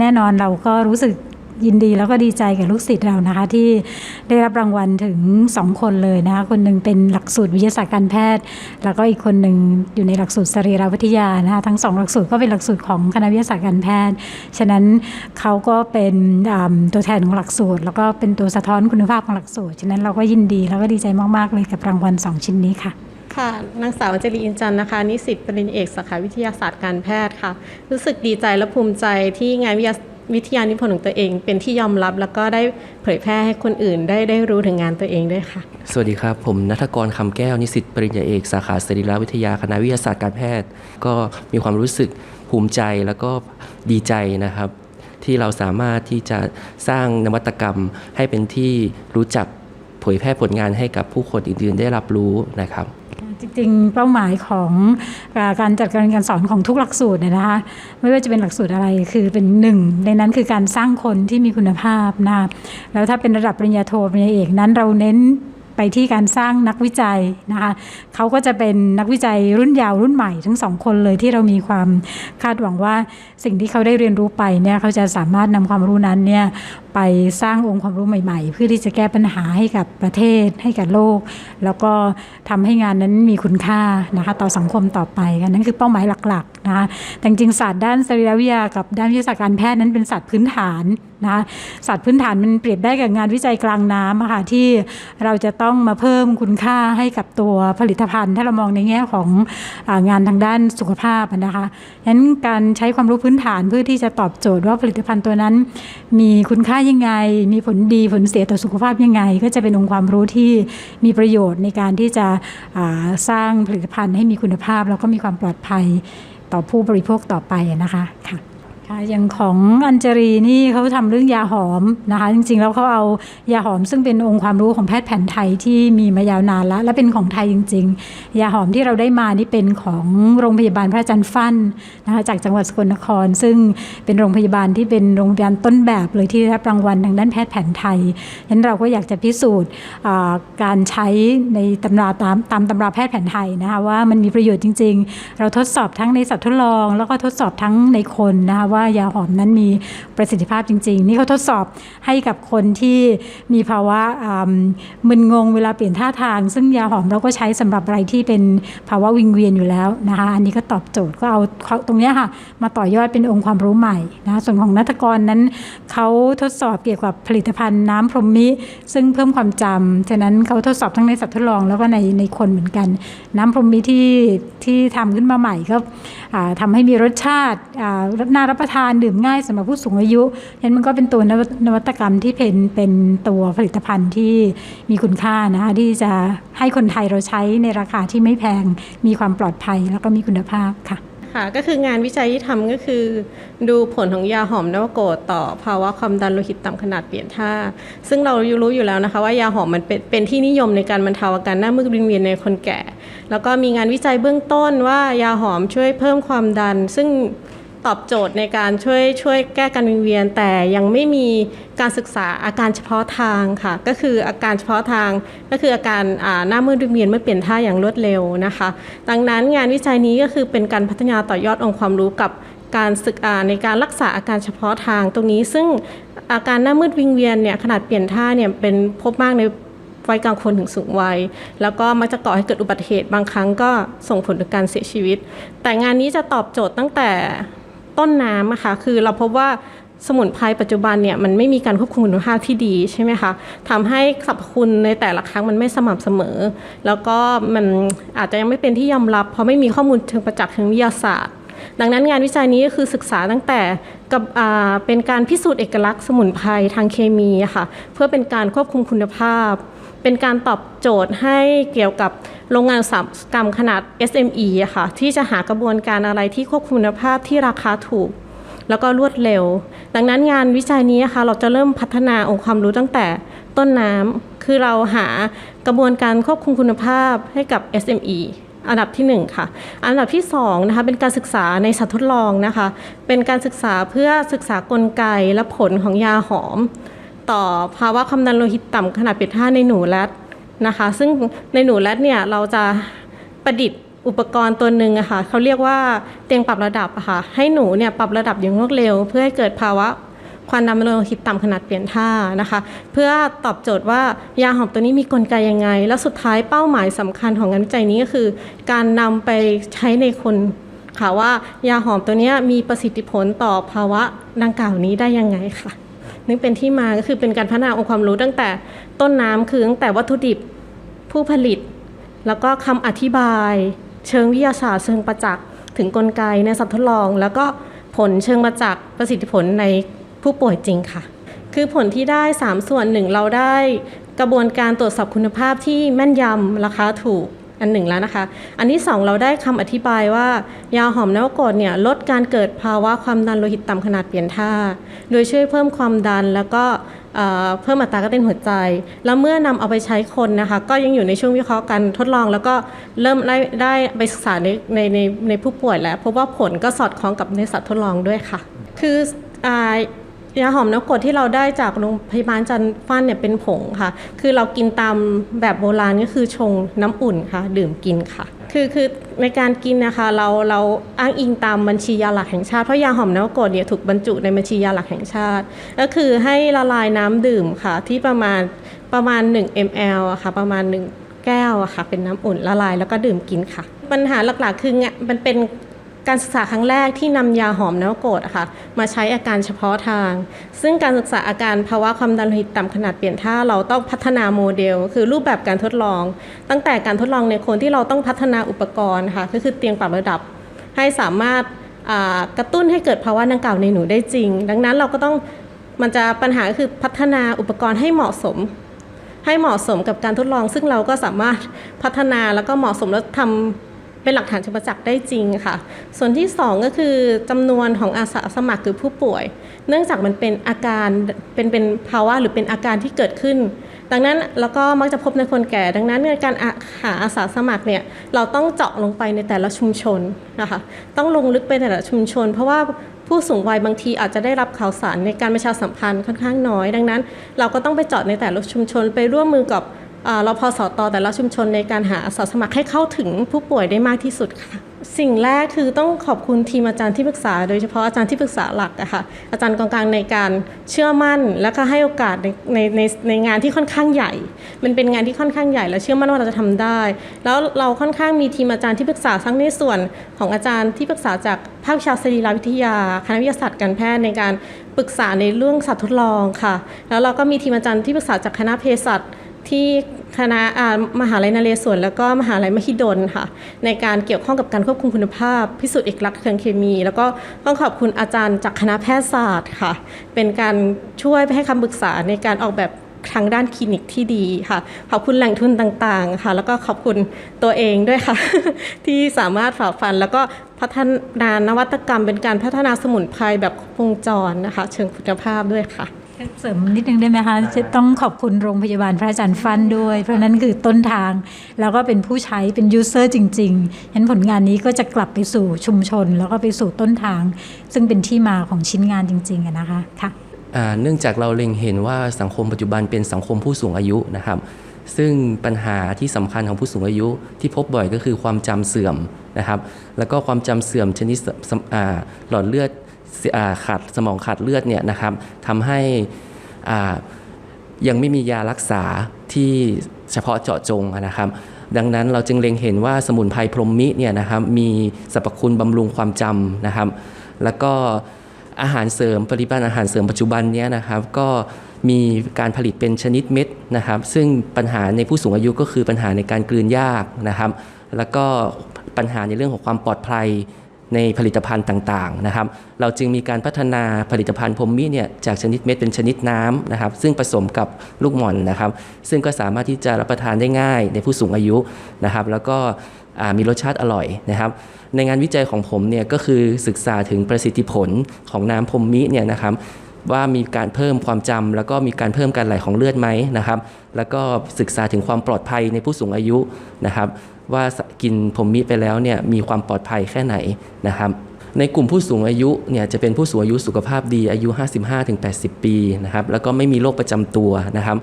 แน่นอนเราก็รู้สึกยินดีแล้วก็ดีใจกับลูกศิษย์เรานะคะ ที่ได้รับรางวัลถึง 2 คนเลยนะคะ คนหนึ่งเป็นหลักสูตรวิทยาศาสตร์การแพทย์ แล้วก็อีกคนหนึ่งอยู่ในหลักสูตรสรีรวิทยานะคะทั้งสองหลักสูตรก็เป็นหลักสูตรของคณะวิทยาศาสตร์การแพทย์ ฉะนั้นเขาก็เป็นตัวแทนของหลักสูตร แล้วก็เป็นตัวสะท้อนคุณภาพของหลักสูตร ฉะนั้นเราก็ยินดีแล้วก็ดีใจมากๆเลยกับรางวัลสองชิ้นนี้ค่ะ ค่ะนางสาวอัญจลีอินจันทร์นะคะ นิสิตปริญญาเอกสาขาวิทยาศาสตร์การแพทย์ค่ะ รู้สึกดีใจและภูมิใจที่งานวิทยาวิทยานิพนธ์ของตัวเอง เป็นที่ยอมรับแล้วก็ได้เผยแพร่ให้คนอื่นได้ได้รู้ถึงงานตัวเองด้วยค่ะ สวัสดีครับ ผมนัทกรคำแก้วนิสิตปริญญาเอกสาขาสรีรวิทยาคณะวิทยาศาสตร์การแพทย์ ก็มีความรู้สึกภูมิใจแล้วก็ดีใจนะครับ ที่เราสามารถที่จะสร้างนวัตกรรมให้เป็นที่รู้จักเผยแพร่ผลงานให้กับผู้คนอื่นๆได้รับรู้นะครับ จริงๆ เป้าหมายของการจัดการการสอนของทุกหลักสูตรเนี่ยนะคะไม่ว่าจะเป็นหลักสูตรอะไรคือเป็นหนึ่งในนั้นคือการสร้างคนที่มีคุณภาพนะคะแล้วถ้าเป็นระดับปริญญาโทปริญญาเอกนั้นเราเน้นไปที่การสร้างนักวิจัยนะคะเขาก็จะเป็นนักวิจัยรุ่นยาวรุ่นใหม่ทั้งสองคนเลยที่เรามีความคาดหวังว่าสิ่งที่เขาได้เรียนรู้ไปเนี่ยเขาจะสามารถนำความรู้นั้นเนี่ยไปสร้างองค์ความรู้ใหม่ๆ เพื่อที่จะแก้ปัญหาให้กับประเทศให้กับโลก แล้วก็ทำให้งานนั้นมีคุณค่านะคะต่อสังคมต่อไปกันนั่นคือเป้าหมายหลักๆนะคะแต่จริงศาสตร์ด้านสรีรวิทยากับด้านวิทยาศาสตร์การแพทย์นั้นเป็นศาสตร์พื้นฐานนะคะศาสตร์พื้นฐานมันเปรียบได้กับงานวิจัยกลางน้ำอะค่ะที่เราจะต้องมาเพิ่มคุณค่าให้กับตัวผลิตภัณฑ์ ถ้าเรามองในแง่ของงานทางด้านสุขภาพนะคะฉะนั้นการใช้ความรู้พื้นฐานเพื่อที่จะตอบโจทย์ว่าผลิตภัณฑ์ตัวนั้น มีคุณค่ายังไง มีผลดีผลเสียต่อสุขภาพยังไง ก็จะเป็นองค์ความรู้ที่มีประโยชน์ในการที่จะสร้างผลิตภัณฑ์ให้มีคุณภาพ แล้วก็มีความปลอดภัยต่อผู้บริโภคต่อไปนะคะค่ะ ค่ะอย่างของอัญจรีนี่เขาทำเรื่องยาหอมนะคะ จริงๆ แล้วเขาเอายาหอมซึ่งเป็นองค์ความรู้ของแพทย์แผนไทยที่มีมายาวนานแล้ว และเป็นของไทยจริง ๆ ยาหอมที่เราได้มานี่เป็นของโรงพยาบาลพระอาจารย์ฟั่นนะคะจากจังหวัดสกลนคร ซึ่งเป็นโรงพยาบาลที่เป็นโรงพยาบาลต้นแบบเลยที่ได้รับรางวัลทางด้านแพทย์แผนไทยฉะนั้นเราก็อยากจะพิสูจน์การใช้ในตำราตามตามตำราแพทย์แผนไทยนะคะว่ามันมีประโยชน์จริง ๆ เราทดสอบทั้งในสัตว์ทดลอง แล้วก็ทดสอบทั้งในคนนะคะว่ายาหอมนั้นมีประสิทธิภาพจริง ๆ นี่เขาทดสอบให้กับคนที่มีภาวะมึนงงเวลาเปลี่ยนท่าทาง ซึ่งยาหอมเราก็ใช้สำหรับอะไรที่เป็นภาวะวิงเวียนอยู่แล้วนะคะอันนี้ก็ตอบโจทย์ก็เอาตรงนี้ค่ะมาต่อยอดเป็นองค์ความรู้ใหม่นะส่วนของนัตกรนั้นเขาทดสอบเกี่ยวกับผลิตภัณฑ์น้ำพรหมิ ซึ่งเพิ่มความจำฉะนั้นเขาทดสอบทั้งในสัตว์ทดลองแล้วก็ในในคนเหมือนกัน น้ำพรหมิที่ที่ทำขึ้นมาใหม่ก็อ่าทำให้มีรสชาติน่ารับประทานดื่มง่ายสำหรับผู้สูงอายุฉะนั้นมันก็เป็นตัวนวนวัตกรรมที่เป็นเป็นตัวผลิตภัณฑ์ที่มีคุณค่านะคะที่จะให้คนไทยเราใช้ในราคาที่ไม่แพง มีความปลอดภัยแล้วก็มีคุณภาพค่ะค่ะก็คืองานวิจัยที่ทำก็คือ ดูผลของยาหอมนวโกตต่อภาวะความดันโลหิตต่ำขนาดเปลี่ยนท่า ซึ่งเรารู้อยู่แล้วนะคะ ว่ายาหอมมันเป็นเป็นที่นิยมในการบรรเทาอาการหน้ามืดวิงเวียนในคนแก่ แล้วก็มีงานวิจัยเบื้องต้นว่ายาหอมช่วยเพิ่มความดัน ซึ่ง ตอบโจทย์ในการช่วยช่วยแก้การวิงเวียน แต่ยังไม่มีการศึกษาอาการเฉพาะทางค่ะ ก็คืออาการเฉพาะทางก็คืออาการาหน้ามืดวิงเวียนเมื่อเปลี่ยนท่าอย่างรวดเร็วนะคะ ดังนั้นงานวิจัยนี้ก็คือเป็นการพัฒนาต่อยอดองค์ความรู้กับการศึกษาในการรักษาอาการเฉพาะทางตรงนี้ ซึ่งอาการหน้ามืดวิงเวียนเนี่ยขนาดเปลี่ยนท่าเนี่ยเป็นพบมากในวัยกลางคนถึงสูงวัย แล้วก็มักจะก่อให้เกิดอุบัติเหตุบางครั้งก็ส่งผลถึงการเสียชีวิต แต่งานนี้จะตอบโจทย์ตั้งแต่ ต้นน้ำนะคะคือเราพบว่าสมุนไพรปัจจุบันเนี่ยมันไม่มีการควบคุมคุณภาพที่ดีใช่ไหมคะทำให้สรรพคุณในแต่ละครั้งมันไม่สม่ำเสมอ แล้วก็มันอาจจะยังไม่เป็นที่ยอมรับ เพราะไม่มีข้อมูลเชิงประจักษ์ทางวิทยาศาสตร์ ดังนั้นงานวิจัยนี้ก็คือศึกษาตั้งแต่กับอ่าเป็นการพิสูจน์เอกลักษณ์สมุนไพรทางเคมีค่ะเพื่อเป็นการควบคุมคุณภาพ เป็นการตอบโจทย์ให้เกี่ยวกับโรงงานอุตสาหกรรมขนาด SME อะค่ะที่จะหากระบวนการอะไรที่ควบคุมคุณภาพที่ราคาถูก แล้วก็รวดเร็ว ดังนั้นงานวิจัยนี้นะคะเราจะเริ่มพัฒนาองค์ความรู้ตั้งแต่ต้นน้ำคือเราหากระบวนการควบคุมคุณภาพให้กับ SME อันดับที่ 1 ค่ะ อันดับที่2นะคะเป็นการศึกษาในสัตว์ทดลองนะคะ เป็นการศึกษาเพื่อศึกษากลไกและผลของยาหอม ต่อภาวะความดันโลหิตต่ำขนาดเปลี่ยนท่าในหนูแรดนะคะ ซึ่งในหนูแรดเนี่ยเราจะประดิษฐ์อุปกรณ์ตัวหนึ่งอะค่ะเขาเรียกว่าเตียงปรับระดับอะค่ะให้หนูเนี่ยปรับระดับอย่างรวดเร็ว เพื่อให้เกิดภาวะความดันโลหิตต่ำขนาดเปลี่ยนท่านะคะ เพื่อตอบโจทย์ว่ายาหอมตัวนี้มีกลไกยังไง และสุดท้ายเป้าหมายสำคัญของงานวิจัยนี้ก็คือ การนำไปใช้ในคนค่ะว่ายาหอมตัวนี้มีประสิทธิผลต่อภาวะดังกล่าวนี้ได้ยังไงค่ะ นึกเป็นที่มาก็คือเป็นการพัฒนาองค์ความรู้ตั้งแต่ต้นน้ำคือตั้งแต่วัตถุดิบผู้ผลิต แล้วก็คำอธิบาย เชิงวิทยาศาสตร์เชิงประจักษ์ถึงกลไกในสัตว์ทดลอง แล้วก็ผลเชิงประจักษ์ประสิทธิผลในผู้ป่วยจริงค่ะ คือผลที่ได้ 3 ส่วนหนึ่งเราได้กระบวนการตรวจสอบคุณภาพที่แม่นยำราคาถูก อันหนึ่งแล้วนะคะ อันที่ 2 เราได้คำอธิบายว่ายาหอมนวโกรดเนี่ยลดการเกิดภาวะความดันโลหิตต่ำขนาดเปลี่ยนท่า โดยช่วยเพิ่มความดันแล้วก็เพิ่มอัตราการเต้นหัวใจ แล้วเมื่อนำเอาไปใช้คนนะคะ ก็ยังอยู่ในช่วงวิเคราะห์การทดลอง แล้วก็เริ่มได้ได้ไปศึกษาในในในในผู้ป่วยแล้วพบว่าผลก็สอดคล้องกับในสัตว์ทดลองด้วยค่ะ คืออ ยาหอมนกกรดที่เราได้จากโรงพยาบาลจันทันเนี่ยเป็นผงค่ะ คือเรากินตามแบบโบราณก็คือชงน้ำอุ่นค่ะ ดื่มกินค่ะ คือคือในการกินนะคะเราเราอ้างอิงตามบัญชียาหลักแห่งชาติเพราะยาหอมนกกรดเนี่ยถูกบรรจุในบัญชียาหลักแห่งชาติ ก็คือให้ละลายน้ำดื่มค่ะ ที่ประมาณประมาณ 1 ml อะค่ะ ประมาณ 1 แก้วอะค่ะ เป็นน้ำอุ่นละลายแล้วก็ดื่มกินค่ะ ปัญหาหลักๆคือเนี่ยมันเป็น การศึกษาครั้งแรกที่นำยาหอมนวโกรดค่ะมาใช้อาการเฉพาะทาง ซึ่งการศึกษาอาการภาวะความดันโลหิตต่ำขนาดเปลี่ยนท่าเราต้องพัฒนาโมเดล คือรูปแบบการทดลอง ตั้งแต่การทดลองในคนที่เราต้องพัฒนาอุปกรณ์ค่ะก็คือเตียงปรับระดับ ให้สามารถกระตุ้นให้เกิดภาวะดังกล่าวในหนูได้จริง ดังนั้นเราก็ต้องมันจะปัญหาก็คือพัฒนาอุปกรณ์ให้เหมาะสม ให้เหมาะสมกับการทดลอง ซึ่งเราก็สามารถพัฒนาแล้วก็เหมาะสมแล้วทำ เป็นหลักฐานเชิงประจักษ์ได้จริงค่ะ ส่วนที่ 2 ก็คือจำนวนของอาสาสมัครคือผู้ป่วย เนื่องจากมันเป็นอาการเป็นเป็นภาวะหรือเป็นอาการที่เกิดขึ้น ดังนั้นแล้วก็มักจะพบในคนแก่ ดังนั้นในการาหาอาสาสมัครเนี่ยเราต้องเจาะลงไปในแต่ละชุมชนนะคะต้องลงลึกไปในแต่ละชุมชน เพราะว่าผู้สูงวัยบางทีอาจจะได้รับข่าวสารในการประชาสัมพันธ์ค่อนข้างน้อย ดังนั้น เราก็ต้องไปเจาะในแต่ละชุมชนไปร่วมมือกับ อ่ารพสตแต่ละชุมชนในการหาอาสาสมัครให้เข้าถึงผู้ป่วยได้มากที่สุดค่ะ สิ่งแรกคือต้องขอบคุณทีมอาจารย์ที่ปรึกษา โดยเฉพาะอาจารย์ที่ปรึกษาหลักอะค่ะอาจารย์กองกลางในการเชื่อมั่น และก็ให้โอกาสในในในในงานที่ค่อนข้างใหญ่ มันเป็นงานที่ค่อนข้างใหญ่และเชื่อมั่นว่าเราจะทำได้ แล้วเราค่อนข้างมีทีมอาจารย์ที่ปรึกษาทั้งในส่วนของอาจารย์ที่ปรึกษาจากภาควิชาสรีรวิทยาคณะวิทยาศาสตร์การแพทย์ในการปรึกษาในเรื่องสัตว์ทดลองค่ะ แล้วเราก็มีทีมอาจารย์ที่ปรึกษาจากคณะเภสัชที่ คณะอ่ามหาลัยนเรศวรแล้วก็มหาลัยมหิดลค่ะ ในการเกี่ยวข้องกับการควบคุมคุณภาพ พิสูจน์เอกลักษณ์ทางเคมี แล้วก็ต้องขอบคุณอาจารย์จากคณะแพทยศาสตร์ค่ะ เป็นการช่วยให้คำปรึกษาในการออกแบบทางด้านคลินิกที่ดีค่ะ ขอบคุณแหล่งทุนต่างๆค่ะ แล้วก็ขอบคุณตัวเองด้วยค่ะ ที่สามารถฝ่าฟัน แล้วก็พัฒนานวัตกรรมเป็นการพัฒนาสมุนไพรแบบครบวงจรนะคะ เชิงคุณภาพด้วยค่ะ เสริมนิดนึงได้ไหมคะจะต้องขอบคุณโรงพยาบาลพระอาจารย์ฟันด้วย เพราะนั้นคือต้นทาง แล้วก็เป็นผู้ใช้เป็นยูเซอร์จริงๆฉะนั้นผลงานนี้ก็จะกลับไปสู่ชุมชน แล้วก็ไปสู่ต้นทาง ซึ่งเป็นที่มาของชิ้นงานจริงๆอะนะคะค่ะอ่าเนื่องจากเราเล็งเห็นว่าสังคมปัจจุบันเป็นสังคมผู้สูงอายุนะครับ ซึ่งปัญหาที่สำคัญของผู้สูงอายุที่พบบ่อยก็คือความจำเสื่อมนะครับ แล้วก็ความจำเสื่อมชนิดสสอ่าหลอดเลือดอ่า ขาดสมองขาดเลือดเนี่ยนะครับทำให้อายังไม่มียารักษาที่เฉพาะเจาะจงนะครับดังนั้นเราจึงเล็งเห็นว่าสมุนไพรพรหมมิเนี่ยนะครับมีสรรพคุณบำรุงความจำนะครับ แล้วก็อาหารเสริมปริมาณอาหารเสริมปัจจุบันเนี้ยนะครับก็มีการผลิตเป็นชนิดเม็ดนะครับ ซึ่งปัญหาในผู้สูงอายุก็คือปัญหาในการกลืนยากนะครับ แล้วก็ปัญหาในเรื่องของความปลอดภัย ในผลิตภัณฑ์ต่างๆนะครับ เราจึงมีการพัฒนาผลิตภัณฑ์พรมมิเนี่ยจากชนิดเม็ดเป็นชนิดน้ำนะครับ ซึ่งผสมกับลูกหม่อนนะครับ ซึ่งก็สามารถที่จะรับประทานได้ง่ายในผู้สูงอายุนะครับ แล้วก็มีรสชาติอร่อยนะครับ ในงานวิจัยของผมเนี่ยก็คือศึกษาถึงประสิทธิผลของน้ำพรมมิเนี่ยนะครับว่ามีการเพิ่มความจำแล้วก็มีการเพิ่มการไหลของเลือดไหมนะครับ แล้วก็ศึกษาถึงความปลอดภัยในผู้สูงอายุนะครับ ว่ากินพรหมมิไปแล้วเนี่ยมีความปลอดภัยแค่ไหนนะครับในกลุ่มผู้สูงอายุเนี่ยจะเป็นผู้สูงอายุสุขภาพดีอายุ 55-80 ปีนะครับแล้วก็ไม่มีโรคประจำตัวนะครับ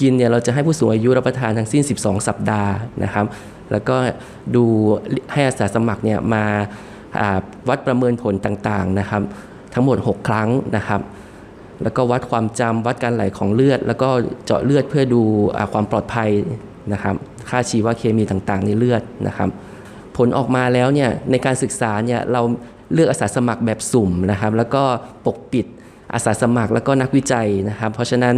กินเนี่ยเราจะให้ผู้สูงอายุรับประทานทั้งสิ้น 12 สัปดาห์นะครับ แล้วก็ดูให้อาสาสมัครเนี่ยมาวัดประเมินผลต่างๆนะครับ ทั้งหมด 6 ครั้งนะครับ แล้วก็วัดความจำวัดการไหลของเลือด แล้วก็เจาะเลือดเพื่อดูอความปลอดภัยนะครับ ค่าชีวเคมีต่างๆ ในเลือดนะครับ ผลออกมาแล้วเนี่ยในการศึกษาเนี่ยเราเลือกอาสาสมัครแบบสุ่มนะครับ แล้วก็ปกปิดอาสาสมัครแล้วก็นักวิจัยนะครับ เพราะฉะนั้น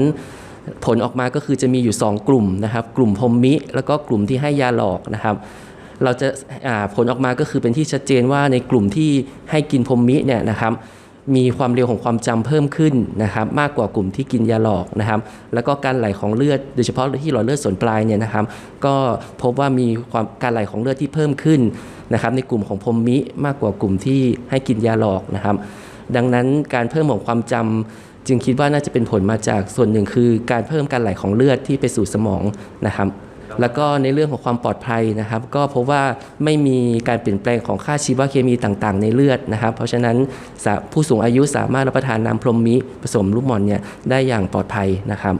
ผลออกมาก็คือจะมีอยู่ 2 กลุ่มนะครับ กลุ่มพรมมิ แล้วก็กลุ่มที่ให้ยาหลอกนะครับ เราจะาผลออกมาก็คือเป็นที่ชัดเจนว่าในกลุ่มที่ให้กินพรมมิเนี่ยนะครับ มีความเร็วของความจำเพิ่มขึ้นนะครับมากกว่ากลุ่มที่กินยาหลอกนะครับ แล้วก็การไหลของเลือดโดยเฉพาะที่หลอดเลือดส่วนปลายเนี่ยนะครับ ก็พบว่ามีความการไหลของเลือดที่เพิ่มขึ้นนะครับ ในกลุ่มของพรมมิมากกว่ากลุ่มที่ให้กินยาหลอกนะครับ ดังนั้นการเพิ่มของความจำจึงคิดว่าน่าจะเป็นผลมาจากส่วนหนึ่งคือ การเพิ่มการไหลของเลือดที่ไปสู่สมองนะครับ แล้วก็ในเรื่องของความปลอดภัยนะครับ ก็พบว่าไม่มีการเปลี่ยนแปลงของค่าชีวเคมีต่างๆ ในเลือดนะครับ เพราะฉะนั้นผู้สูงอายุสามารถรับประทานน้ำพรมมิผสมลูกหม่อนเนี่ยได้อย่างปลอดภัยนะครับ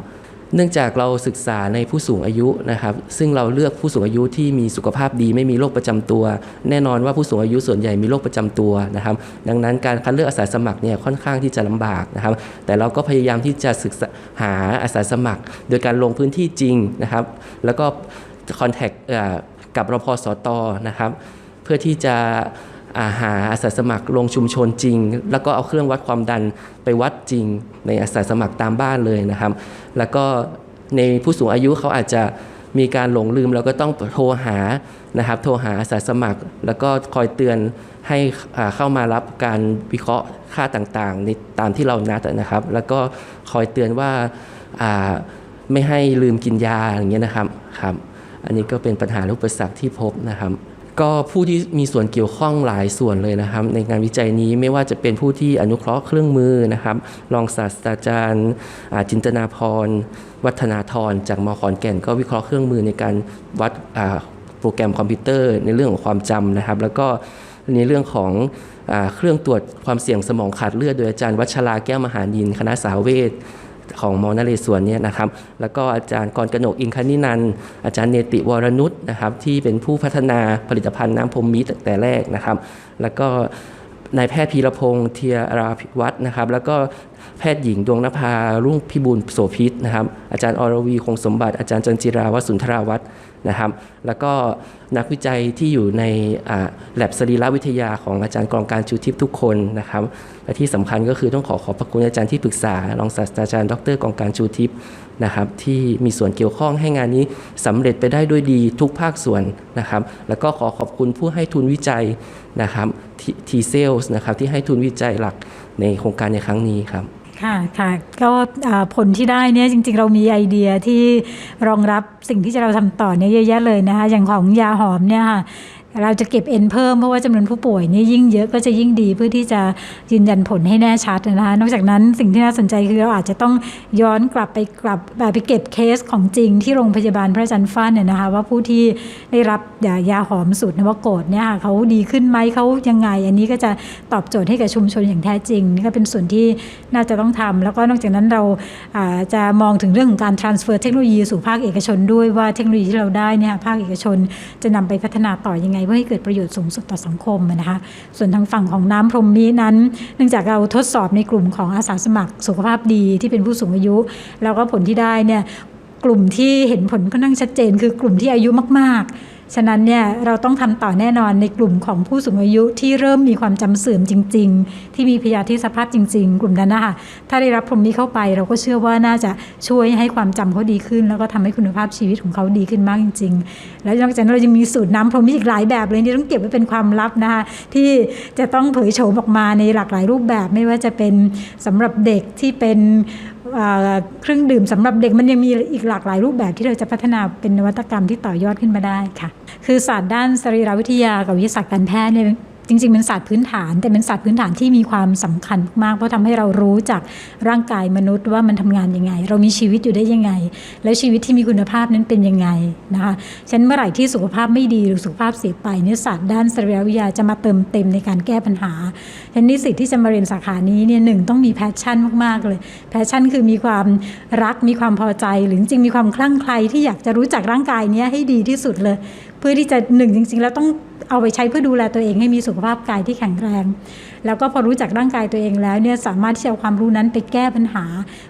เนื่องจากเราศึกษาในผู้สูงอายุนะครับ ซึ่งเราเลือกผู้สูงอายุที่มีสุขภาพดีไม่มีโรคประจำตัว แน่นอนว่าผู้สูงอายุส่วนใหญ่มีโรคประจำตัวนะครับ ดังนั้นการคัดเลือกอาสาสมัครเนี่ยค่อนข้างที่จะลำบากนะครับ แต่เราก็พยายามที่จะศึกษาหาอาสาสมัคร โดยการลงพื้นที่จริงนะครับ แล้วก็คอนแทคกับรพสตนะครับ เพื่อที่จะ อาหาอาสาสมัครลงชุมชนจริง แล้วก็เอาเครื่องวัดความดันไปวัดจริง ในอาสาสมัครตามบ้านเลยนะครับ แล้วก็ในผู้สูงอายุเขาอาจจะมีการหลงลืมเราก็ต้องโทรหานะครับโทรหาอาสาสมัคร แล้วก็คอยเตือนให้อ่าเข้ามารับการวิเคราะห์ค่าต่างๆในตามที่เรานัดนะครับ แล้วก็คอยเตือนว่าอ่าไม่ให้ลืมกินยาอย่างเงี้ยนะครับครับ อันนี้ก็เป็นปัญหาและอุปสรรคที่พบนะครับ ก็ผู้ที่มีส่วนเกี่ยวข้องหลายส่วนเลยนะครับ ในงานวิจัยนี้ไม่ว่าจะเป็นผู้ที่อนุเคราะห์เครื่องมือนะครับ รองศาสตราจารย์จินตนาพร วัฒนาธรจากมขอนแก่น ก็วิเคราะห์เครื่องมือในการวัดโปรแกรมคอมพิวเตอร์ในเรื่องของความจำนะครับ แล้วก็ในเรื่องของอเครื่องตรวจความเสี่ยงสมองขาดเลือดโดยอาจารย์วัชราแก้วมหานินคณะสาเวช ของมอนเรศวรเนี่ยนะครับ แล้วก็อาจารย์กรกนกอินคณินัน อาจารย์เนติวรนุชนะครับที่เป็นผู้พัฒนาผลิตภัณฑ์น้ำพรมมีตรแต่แรกนะครับ แล้วก็นายแพทย์พีรพงศ์เทียราภิวัฒนะครับ แล้วก็ แพทย์หญิงดวงนภารุ่งพิบูลโสพิษนะครับ อาจารย์อรวีคงสมบัติ อาจารย์จันจิราวสุนทราวัฒน์นะครับ แล้วก็นักวิจัยที่อยู่ในแลบสรีรวิทยาของอาจารย์กรองการชูทิพย์ทุกคนนะครับ และที่สำคัญก็คือต้องขอขอบพระคุณอาจารย์ที่ปรึกษารองศาสตราจารย์ดรกองการชูทิพย์นะครับที่มีส่วนเกี่ยวข้องให้งานนี้สำเร็จไปได้ด้วยดีทุกภาคส่วนนะครับ แล้วก็ขอขอบคุณผู้ให้ทุนวิจัยนะครับทีเซลส์นะครับที่ให้ทุนวิจัยหลักในโครงการในครั้งนี้ครับ ค่ะค่ะก็ผลที่ได้เนี่ยจริงๆ เรามีไอเดียที่รองรับสิ่งที่จะเราทำต่อเนี่ยเยอะแยะเลยนะคะอย่างของยาหอมเนี่ยค่ะ เราจะเก็บเอ็นเพิ่มเพราะว่าจำนวนผู้ป่วยนี่ยิ่งเยอะก็จะยิ่งดีเพื่อที่จะยืนยันผลให้แน่ชัดนะคะนอกจากนั้นสิ่งที่น่าสนใจคือเราอาจจะต้องย้อนกลับไปกลับแบบไปเก็บเคสของจริงที่โรงพยาบาลพระจันทร์ฟ้าเนี่ยนะคะว่าผู้ที่ได้รับยายาหอมสูตรนวโกดเนี่ยค่ะเขาดีขึ้นไหมเขายังไง อันนี้ก็จะตอบโจทย์ให้กับชุมชนอย่างแท้จริงนี่ก็เป็นส่วนที่น่าจะต้องทำแล้วก็นอกจากนั้นเราาจะมองถึงเรื่องของการ transfer เทคโนโลยีสู่ภาคเอกชนด้วยว่าเทคโนโลยีที่เราได้เนี่ยภาคเอกชนจะนำไปพัฒนาต่อยังไงเพื่อให้เกิดประโยชน์สูงสุดต่อสังคมนะคะ ส่วนทางฝั่งของน้ำพรหมมินั้น เนื่องจากเราทดสอบในกลุ่มของอาสาสมัครสุขภาพดีที่เป็นผู้สูงอายุ แล้วก็ผลที่ได้เนี่ยกลุ่มที่เห็นผลก็นั่งชัดเจน คือกลุ่มที่อายุมากๆ ฉะนั้นเนี่ยเราต้องทำต่อแน่นอนในกลุ่มของผู้สูงอายุที่เริ่มมีความจำเสื่อมจริง ๆ ที่มีพยาธิสภาพจริง ๆ กลุ่มนั้นนะคะถ้าได้รับพรมนี้เข้าไป เราก็เชื่อว่าน่าจะช่วยให้ความจำเขาดีขึ้น แล้วก็ทำให้คุณภาพชีวิตของเขาดีขึ้นมากจริง ๆ แล้วนอกจากนั้นเรายังมีสูตรน้ำพรหมอีกหลายแบบเลยที่ต้องเก็บไว้เป็นความลับนะคะที่จะต้องเผยโฉมออกมาในหลากหลายรูปแบบ ไม่ว่าจะเป็นสำหรับเด็กที่เป็น เครื่องดื่มสำหรับเด็กมันยังมีอีกหลากหลายรูปแบบที่เราจะพัฒนาเป็นนวัตกรรมที่ต่อยอดขึ้นมาได้ค่ะ คือศาสตร์ด้านสรีรวิทยากับวิทยาศาสตร์การแพทย์เนี่ย จริง ๆ เป็นศาสตร์พื้นฐาน แต่เป็นศาสตร์พื้นฐานที่มีความสำคัญมาก เพราะทำให้เรารู้จากร่างกายมนุษย์ว่ามันทำงานยังไง เรามีชีวิตอยู่ได้ยังไง แล้วชีวิตที่มีคุณภาพนั้นเป็นยังไงนะคะฉะนันเมื่อไหร่ที่สุขภาพไม่ดีหรือสุขภาพเสียไปเนี่ยศาสตร์ด้านสรีรวิทยาจะมาเติมเต็มในการแก้ปัญหาฉะนั้นนิสิตที่จะมาเรียนสาขานี้เนี่ยหนึ่งต้องมีแพชชั่นมากๆเลยแพชชั่นคือมีความรักมีความพอใจ หรือจริงมีความคลั่งไคล้ที่อยากจะรู้จักร่างกายเนี้ยให้ดีที่สุดเลย พื่อพื่อที่จะหนึ่งจริง ๆ แล้วต้องเอาไปใช้เพื่อดูแลตัวเองให้มีสุขภาพกายที่แข็งแรง แล้วก็พอรู้จักร่างกายตัวเองแล้วเนี่ยสามารถที่จะเอาความรู้นั้นไปแก้ปัญหา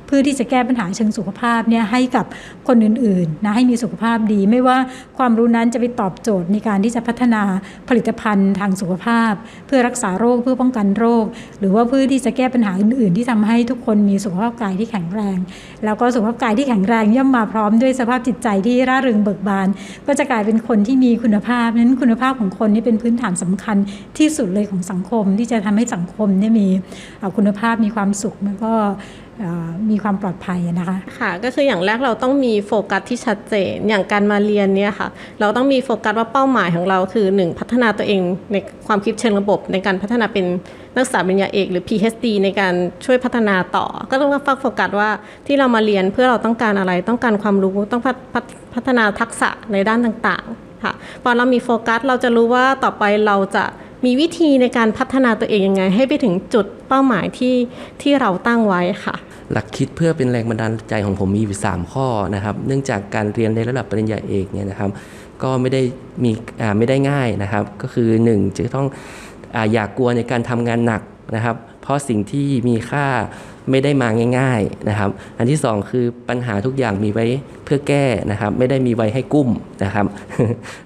เพื่อที่จะแก้ปัญหาเชิงสุขภาพเนี่ยให้กับคนอื่นๆนะให้มีสุขภาพดี ไม่ว่าความรู้นั้นจะไปตอบโจทย์ในการที่จะพัฒนาผลิตภัณฑ์ทางสุขภาพ เพื่อรักษาโรคเพื่อป้องกันโรค หรือว่าเพื่อที่จะแก้ปัญหาอื่น ๆ ที่ทำให้ทุกคนมีสุขภาพกายที่แข็งแรง แล้วก็สุขภาพกายที่แข็งแรงย่อมมาพร้อมด้วยสภาพจิตใจที่ร่าเริงเบิกบาน ก็จะกลายเป็นคนที่มีคุณภาพนั้นคุณภาพของคนนี่เป็นพื้นฐานสำคัญที่สุดเลยของสังคมที่จะทำให้สังคมเนี่ยมีคุณภาพมีความสุขแล้วก็มีความปลอดภัยนะคะค่ะก็คืออย่างแรกเราต้องมีโฟกัสที่ชัดเจนอย่างการมาเรียนเนี่ยค่ะเราต้องมีโฟกัสว่าเป้าหมายของเราคือ 1 พัฒนาตัวเองในความคิดเชิงระบบ ในการพัฒนาเป็นนักศึกษาปริญญาเอกหรือ PhD ในการช่วยพัฒนาต่อ ก็ต้องฟักโฟกัสว่าที่เรามาเรียนเพื่อเราต้องการอะไรต้องการความรู้ต้องพัฒพัฒพัฒนาทักษะในด้านต่างๆค่ะพอเรามีโฟกัสเราจะรู้ว่าต่อไปเราจะ มีวิธีในการพัฒนาตัวเองยังไง ให้ไปถึงจุดเป้าหมายที่ที่เราตั้งไว้ค่ะ หลักคิดเพื่อเป็นแรงบันดาลใจของผมมีอยู่ 3 ข้อนะครับ เนื่องจากการเรียนในระดับปริญญาเอกเนี่ยนะครับ ก็ไม่ได้มีไม่ได้ง่ายนะครับ ก็คือ 1 จะต้องออย่ากกลัวในการทำงานหนักนะครับ เพราะสิ่งที่มีค่า ไม่ได้มาง่ายๆนะครับ อันที่ 2 คือปัญหาทุกอย่างมีไว้เพื่อแก้นะครับ ไม่ได้มีไว้ให้กุ้มนะครับ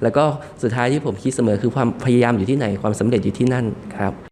แล้วก็สุดท้ายที่ผมคิดเสมอคือความพยายามอยู่ที่ไหนความสำเร็จอยู่ที่นั่นครับ